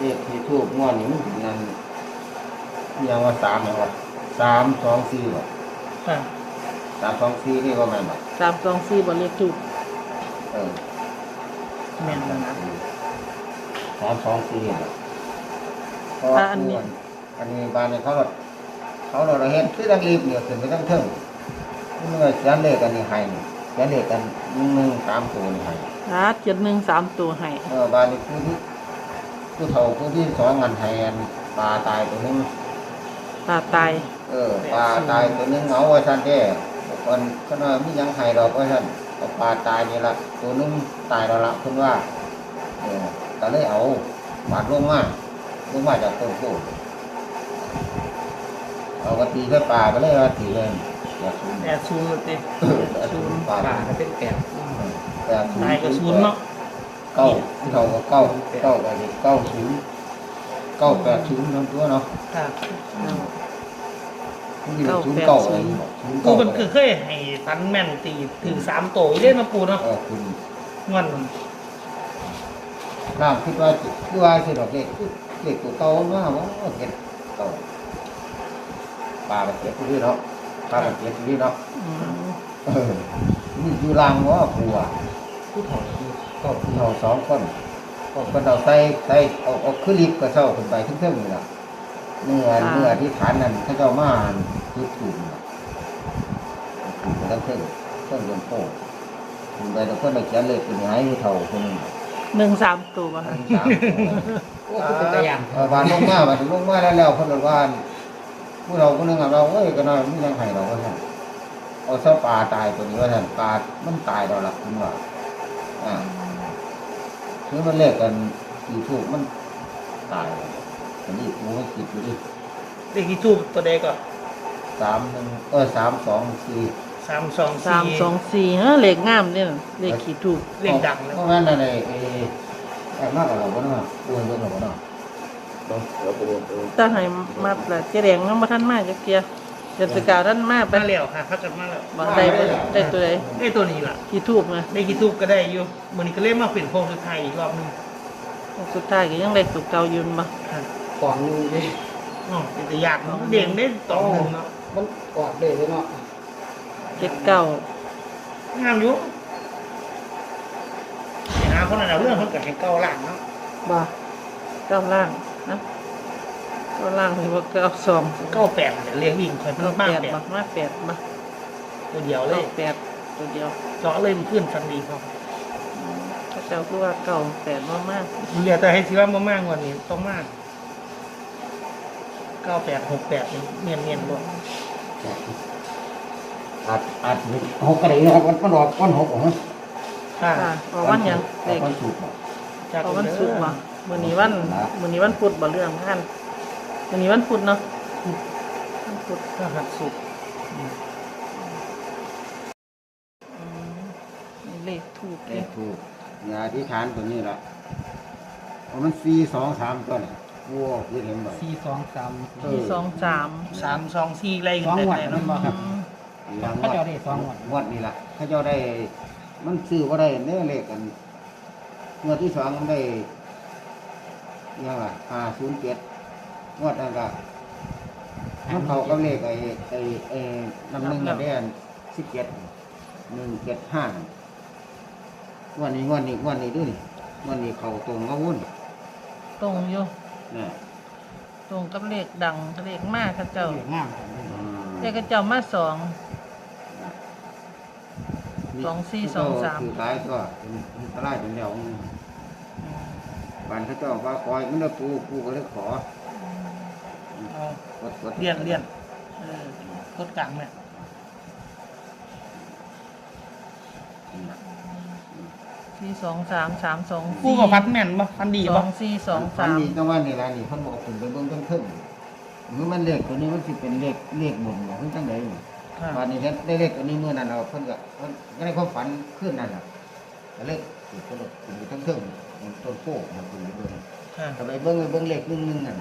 เลขที่ทูบงวดนี้มันเป็นนั่นอิหยังว่าสามเหรอวะสามสองสี่บ่ค่ะสามสองสี่นี่ก็แม่นบ่สามสองสี่บ่เลขถูกเออแม่นนะ สามสองสี่บ่เพราะว่าอันนี้ อันนี้บ้านนี้เขาเราเขาเราเห็นคือตั้งรีบเนี่ยขึ้นไปตั้งเทิงนี่มันก็เสียนเลขอันนี้ให้นี่เสียนเลขกันหนึ่งหนึ่งสามตัวนี่ให้ นะเจ็ดหนึ่งสามตัวให้ เออบ้านนี้ผู้ที่ ผู้เฒ่าผู้ที่สองงานแทนปลาตายตัวหนึงตาตายเออปลาตายตัวหนึงเอาไว้ท่านแท้คนก็น้อยมีหยังให้ดอกไว้ท่านเอาปลาตายนี่ละตัวหนึงตายแล้วละเพิ่นว่าเออก็เลยเอาบาดลงมาลงมาจากต้นโพธิ์เอากระตีแค่ปลาก็เลยว่าตีเลยอยากศูนย์แปดศูนย์เลยติเออแต่ศูนย์ปลาป่าก็เป็นแปดแต่ศูนตายย์กับศูนย์เนาะ เก้าเก้าก็เก้าเก้าก็เก้าศูนย์เก้าแปดศูนย์นั่นตัวเนาะค่ะเก้าเลยศูนย์ปูมันคือเคยให้ฟันแม่นตีถึงสามโตอีเล่นมาปูเนาะเออคุณงอนน้ำคิดว่าคิดว่าสิดอกเล็กเล็กตัวเก่ามากว่าเห็ดเก่าปลาแบบเจ็บที่เนาะปลาแบบเจ็บที่เนาะอืมเออนี่อยู่ล่างว่าปัวผู้เฒ่า คือก็เราสองคนก็คนเราใส่ใส่เอาเอาขึ้นลิฟต์ก็เช่าขึ้นไปทึ่งๆนี่ล่ะเนื้อเนื้อที่ฐานนั่นเขาเจ้ามาจุดถูกนี่ล่ะถูกไปทั้งเครื่องเครื่องยนต์โป้ขึ้นไปแล้วคนเราเขียนเลยเป็นหายอยู่เท่าคนหนึงหนึ่งสามตัวบ่ค่ะสามตัวโอ้คือเป็นตะยานเออบานลงมาบานลงมาแล้วแล้วคนละว่านผู้เราคนหนึงอะเราเอ้ยก็น้อยมันยังไห้เราก็ท่านเอาซะปลาตายตัวนี้ว่าท่านปลามันตายเราละคุณว่าอ่า คือมันเลิกกันสี่ถูกมันตายอันนี้กูไม่คิดดูดิเลขที่ทูบตัวใดก็สามหนึ่งเออสามสองสี่สามสองสามสี่สองสี่ฮะเลขงามเนี่ยเลขขีดถูกเลขดังเลยเพราะงั้นอะไรเออแอบมากกว่าเราบ่เนาะอ้วนเบิ่งเราบ่เนาะเดี๋ยวเดี๋ยวไปดูไปดูถ้าให้มาละเจแดงยังบ่ทันมาจักเที่ย เดือนสกาวท่านมาไปมาแล้วค่ะพักกันมาแล้วบ่ได้บ่ได้ตัวใดได้ตัวนี้ล่ะขีดถูกนะได้กี่ทูบก็ได้อยู่มันนี้ก็เล่นมาเป็นโค้งสุดท้ายอีกรอบหนึงสุดท้ายก็ยังได้ตุกเก่าอยืนบ่ค่ะกล่องนึงนี่อ๋อเป็นแต่ยากเนาะเด้งได้สองหนึ่งเนาะมันกอดเลยเลยเนาะเจ็ดเก้างามอยู่เดี๋ยวหาคนนั้นเอาเรื่องเขากับให้เก้าหลังเนาะบ่เก้าล่างนะ เก้าล่างหรือว่าเก้าสองเก้าแปดเนี่ยเรียกวิ่งคอยเพิ่เก้ามมากแปดแปดบ่มาแปดบ่ตัวเดียวเลเก้ายแปดตัวเดียวเจาะเลยมันขึ้นฟันดีเขาอืมพระเจ้าคือว่าเก้าแปดมามากเรียกแต่ให้ทีว่ามามากกว่านี้ต้องมากเก้าแปดหกแปดเนียนเนียนบ่อาจอาจหกกระดิ่งนะครับมันมันออกวันหกเหรอค่ะค่ะออกวันหยังอเด็อกกวันศุกร์จากออกวันศุกร์บ่มื้อนี้วันมื้อนี้วันพุธบ่เรื่องท่าน มื้อนี้วันพุธเนาะวันพุธก็หัดสุกร์อืมนี่เลขถูกเลเลขขถูกยาที่ฐานตัวนี้ละเอามันสี่สองสามตัวนี่วัวที่เห็นบ่สี่สองสามเอที่อสองสามสามสองสี่ไรสองหวัดแต่นั่นบ่ครับรางเขาวัเจะดได้สองหวัดงวดนี่ละเขาเจ้าได้ มันซื้อว่าได้เนื้อเลขกันงวดที่สองมันได้ยังไงห้าศูนย์เจ็ด งวดนั้นก็มันเขากับเลขไอ้ไอ้ไอ้น้ำหนึ่งน่ะได้อันสิบเจ็ดหนึ่งเจ็ดห้างวดนี้งวดนี้งวดนี้ด้วยนี่งวดนี้เขาตรงเอาวุ่นตรงอยู่นี่ตรงกับเลขดังเลขมากข้าเจ้าเจ้างามกันเลยอืมเลขข้าเจ้ามาสองสองสี่สองสามคือขายก็เป็นเป็นตลาดเป็นเดียวบ้านเขาเจ้าว่าคอยมันได้ปูปูก็เลยขอ เอากดกดเลี่ยนเลี่ยนเออรถกลางเนี่ยสี่สองสามสามสองคู่กับพัดแม่นปะพันดีสอปะงสี่สองอัสานมนี้จังว่านี่ละนี่เพิ่นบอกขึ้นไปเบิ่งเพิ่งขึ้นหรือมันเลขตัวนี้มันสิเป็นเลขเลขบุญบ่เพิ่นจังได๋ค่ะวันนี้เฮ็ดได้เลขตัวนี้มื้อนั้นเราเพิ่นก็เพิ่นก็ได้ความฝันขึ้นนั่นน่ะก็เลขสิเพิ่นก็ขึ้นไปทั้งเทิงมันต้นโพกมันขึ้นไปเบิ่งค่ะ ก็ไปเบิ่งไปเบิ่งเลข1 1นั่น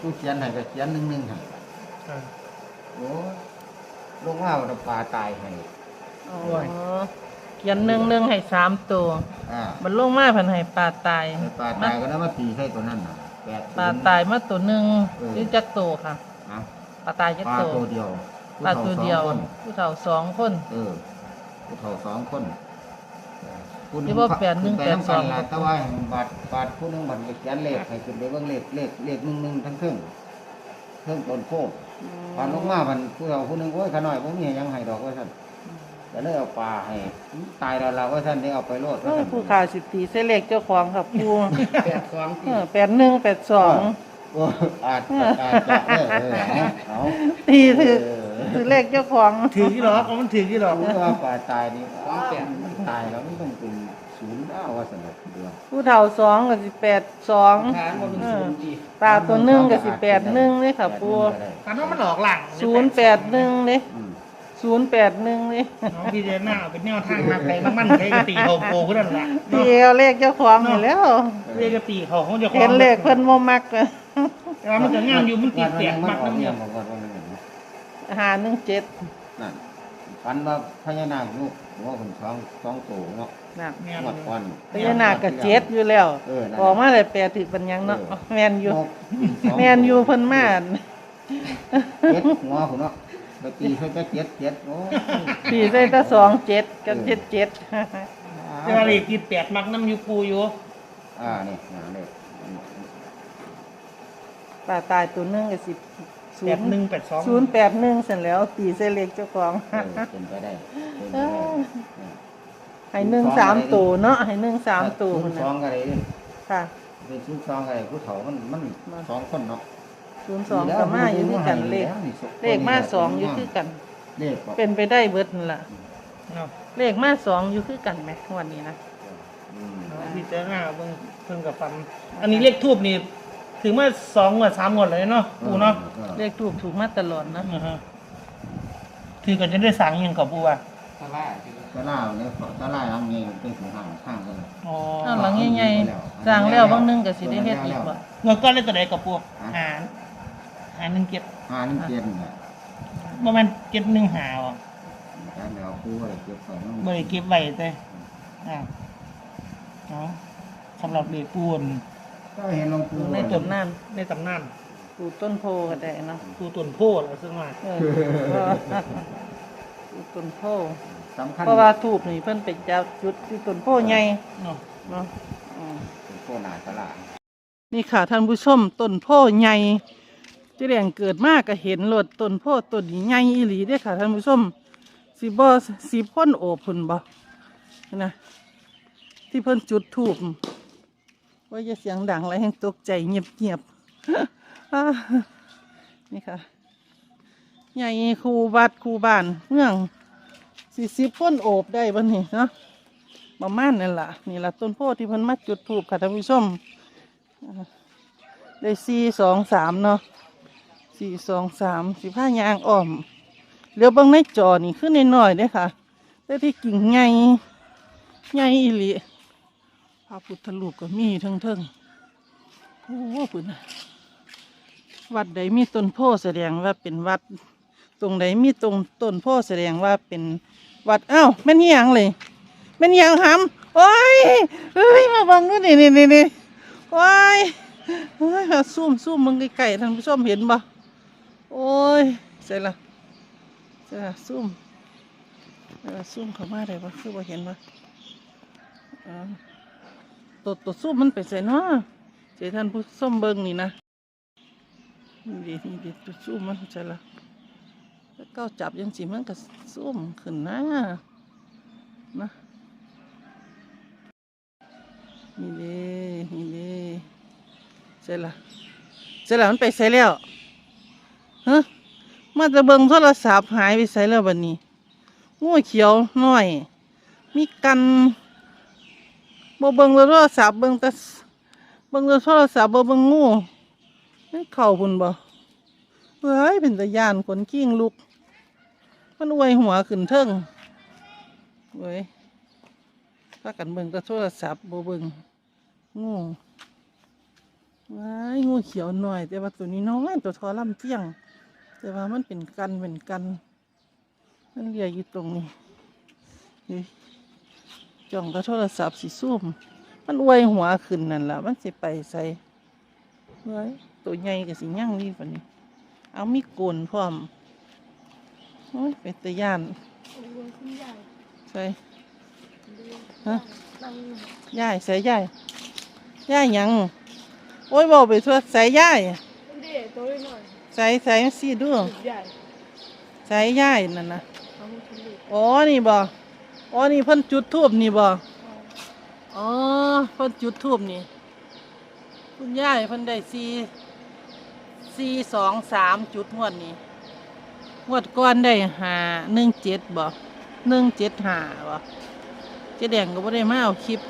ผู้เขียนให้ก็เขียน1 1ให้ค่ะโอ้ยลงมาว่าปลาตายให้อ๋อขียนหนึ่งหนึ่งให้สามตัว อ่ามันลงมาเพันให้ปลาตายไอ้ปลาตายก็ได้มาตีใส่ตัวนั้นน่ะแปดปลาตายมาตัวหนึ่งเออหรือจักตัวค่ะนะปลาตายจักปลาตัวตัวเดียวปลาตัวเดียวผู้ฒ่าสองคนผู้เฒ่าสองคน เออผู้เฒ่าสองคน ผู้หที่ว่าแปดหนึ่งขึ้แปดสองไปนำกันล่ะแต่ว่าบาทบาทผู้หนึงบัตรเขียนเลขให้ขึ้นไปเบิ่งเลขเลขเลขหนึ่งหนึ่งทั้งเครื่องเครื่องต้นโพธิ์ผ่านลงมาพันผู้เฒ่าผู้หนึงโอ้ยขาน้อยผมมีหยังให้ดอกว่าท่านก็เลยเอาปลาให้ตายแล้วเราว่าท่านได้เอาไปโลดเออผู้ข่าวสิตีเสเลขเจ้าของครับผู้แปดสองเอที่อแปดหนึ่งแปดสอง โอ้อาจอาจจะเออเออเอาเอา ตีถือ เออ ถือเลขเจ้าของถือที่หรอกเอามันถือที่หรอกรู้ว่าปลาตายนี่อ้าวมันตายแล้วมันต้องเป็นศูนย์อ้าวว่าสนุกเดียวผู้เฒ่าสองกับสิแปดสองฐานบนศูนย์ที่ปลาตัวหนึ่งกับสิแปดหนึ่งเลยค่ะปูตอนนั้นมันหลอกหลังศูนย์แปดหนึ่งเลยอืมศูนย์แปดหนึ่งเลยน้องพี่เจน่าเอาเป็นแนวทางมาใครมันมันใครกตีเขาโกขึ้นนั่นแหละตีเอาเลขเจ้าของอยู่แล้วเรียกกตีเขาเขาจะเห็นเลขเพิ่นโมมักเลยแต่ว่ามันจะงามอยู่มันตีวันแตนั้นกมันมักออกน้ำเนี่เนี่ย หาหนึ่งเจ็ดนั่นฝันว่าพญานาคลูกหัวคนสองสองตัวเนาะนะแม่หมดวันพญานาคกับเจ็ดอยู่แล้วเออนั่น ออกมาเลยแปดถือเป็นหยังเนาะแมนอยู่นกสงแมนอยู่เพิ่นมาเจ็ดหัวคุณเนาะไปตีเขาจะเจ็ดเจ็ดโอ้ยตีใส่แตะสองเจ็ดกับเจ็ดเจ็ดแต่ว่าเลขตีแตกมักน้ำอยู่ปูอยู่อ่านี่นะเลขปลาตายตัวหนึงกับสิบ ศูแปนดย์หนึ่งแปดสองศูนย์แปดหนึ่งเสร็จแล้วตีใส่เลขเจ้าของ เออเป็นไปได้เป็นไปได้เออ ให้หนึ่งสามตัวเนาะให้หนึ่งสามตัวศูมันนย์นะสองอะไรนี่ค่ะ เป็นศูนย์สองอะไรผู้เฒ่ามันมันสองคนเนาะศูนย์สองกับมาอยู่ด้วยกันเลขเลขมาสองอยู่คือกัน เลขเป็นไปได้เบิดนั่นล่ะ เนาะเลขมาสองอยู่คือกันไหมวันนี้นะ อืมพี่เจน่าเพิ่งเพิ่งกับฟัน อันนี้เลขทูบนี่ ถึงเมื่อสองงวดสามงวดเลยเนาะปูเนาะเลขถูกถูกมาตลอดนะอ่าฮะถือกันจะได้สั่งอิหยังกับปูอะตลาดที่ตะล่าเนี่ยตะล่าทำเองเป็นสีห่างข้างกันเลยอ๋ออ้าวหลังใหญ่ๆสร้างแล้วบางนึงก็สิได้เฮ็ดอีกบ่เงินก้อนเล่นตัวใดกับปูหาหาหนึ่งเก็บหานี่เกียนเนี่ยประมาณเก็บหนึ่งหาอะการเดาคู่อะไรเก็บใส่น้องบริเก็บไว้แต่อ่าเอาสำหรับเด็กปูน ก็เห็นหลวงปู่ในต้นน้ในตำนานำปลูกต้นโพก็ได้เนาะปูต้นโพดแล้วซึ่งว่าเออปลูกต้นโพสำคัญเพราะว่าทูบนี่เพิ่นไปจับจุดที่ต้นโพใหญ่เนาะเนาะอืมเป็นโคนาตะล่านี่ค่ะท่านผู้ชมต้นโพใหญ่เจะแรงเกิดมากก็เห็นรถต้นโพต้นนี้ใหญ่อีหลีเด้อค่ะท่านผู้ชมสิบ่สิพ่นโอบพุ่นบ่นะที่เพิ่นจุดทูบ ว่าจะเสียงดังอะไรให้ตกใจเงียบๆอ่านี่ค่ะ ใหญ่คูวัดคูบ้านเมืองสี่สิบพ่นโอบได้บ่นี่เนาะประมาณนั่นละนี่ละต้นโพธิ์ที่พิ่นมาจุดทูบค่ะท่านผู้ชมได้สี่สองสามเนาะสี่สองสามสิบห้ายางอ้อมเหลือบางในจอนี่ขึ้นน้อยๆด้ค่ะแต่ที่กิ่งใหญ่ใหญ่อีหลี พระพุทธรูปก็มีทั้งๆโอ้โหปุ่นน่ะวัดใดมีต้นโพแสดงว่าเป็นวัด ตรงใดมีตรงต้นโพแสดงว่าเป็นวัดอ้าวแม่นยังเลยแม่นยังหำโอ้ยเอ้ยมาบังดูนี่นี่นี่นี่โอ้ยโอ้ยมาซูมซูมมึงไก่ท่านผู้ชมเห็นบ่โอ้ยใส่ละใส่ละซูมใส่ละซูมเข้ามาได้ปะคือบ่เห็นปะอ่า ตัวตัวซูมมันไปใส่เนาะเจท่านผู้ชมเบิ่งนี่นะนี่ดินี่ดิตัวซูมมันใส่ละแล้วก้าวจับยังสิมันก็ซูมขึ้นนะนะนี่เด้นี่เด้เสร็จละเสร็จแล้วมันไปใส่แล้วฮะมาจะเบิ่งโทรศัพท์หายไปใส่แล้วบัดนี้งูเขียวน้อย มีกัน บ่เบิ่งโทรศัพท์เบิ่งแต่เบิ่งโทรศัพท์บ่เบิ่งงูมันเข้าพุ่นบ่เฮ้ยเป็นตะยานขนกิ้งลุก มันอวยหัวขึ้นเทิงเว้ยพากันเบิ่งแต่โทรศัพท์บ่เบิ่งงูว้ายงูเขียวหน่อย แต่ว่าตัวนี้น้อยตัวทอลำเที่ยง แต่ว่ามันเป็นกันเป็นกัน มันเลียอยู่ตรงนี้ จ้องก็โทรศัพท์สิซุ่มมันอวยหัวขึ้นนั่นละมันสิไปใส่เฮ้ยตัวใหญ่ก็สิยั่งนี่ปานนี้เอามีโกนพร้อมโอ้ยเป็นตะย่านใส่ฮะย่ายใส่ย่ายย่ายยังโอ้ยบอกไปทั่วใส่ย่ายใส่ใส่สิดูใหญ่ใส่ย่ายนั่นนะอามาทำเด็ก อ๋อนี่เพิ่นจุดทูบนี่บ่อ๋อเพิ่นจุดทูบนี่ คุณย่ายเพิ่นได้สี่สี่สองสามจุดงวดนี้งวดก่อนได้หาหนึ่งเจ็ดบ่หนึ่งเจ็ดหาบ่เจ๊แดงก็บ่ได้มาเอาคลิป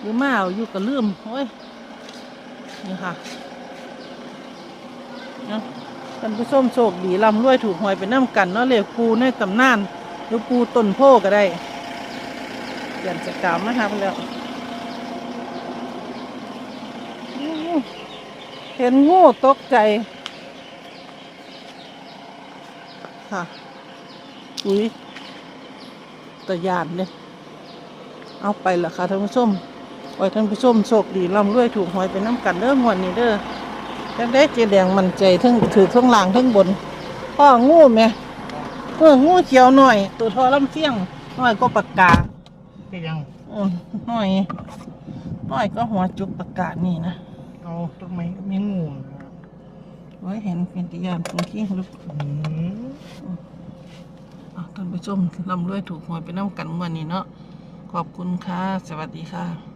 หรือมาเอาอยู่ก็ลืมโอ้ยนี่ค่ะเนาะท่านผู้ชมโชคดีร่ำรวยถูกหวยไปน้ำกันเนาะเลยปูในตำนาน หรือปูต้นโพก็ได้เปลี่ยนจากกาวมาหาไปแล้วอู้เห็นงูตกใจค่ะอุ้ยตะยานเนี่ยเอาไปละค่ะท่านผู้ชมขอให้ท่านผู้ชมโชคดีร่ำรวยถูกหวยไปน้ำกันเด้องวดนี้เด้อจังได้เจแดงมันใจทั้งถือทั้งล่างทั้งบนพ่องูแม่ เอองูเขียวหน่อย ตัวทอลำเฟียงหน่อยก็ปากกาเป็นยังอืมหน่อยหน่อยก็หัวจุกปากกานี่นะเอาต้นไม้มีงูนะไว้เห็นเป็นติยานตรงที่ลูกอืมอะท่านผู้ชมร่ำรวยถูกหวยไปน้ำกันงวันนี้เนาะขอบคุณค่ะ สวัสดีค่ะ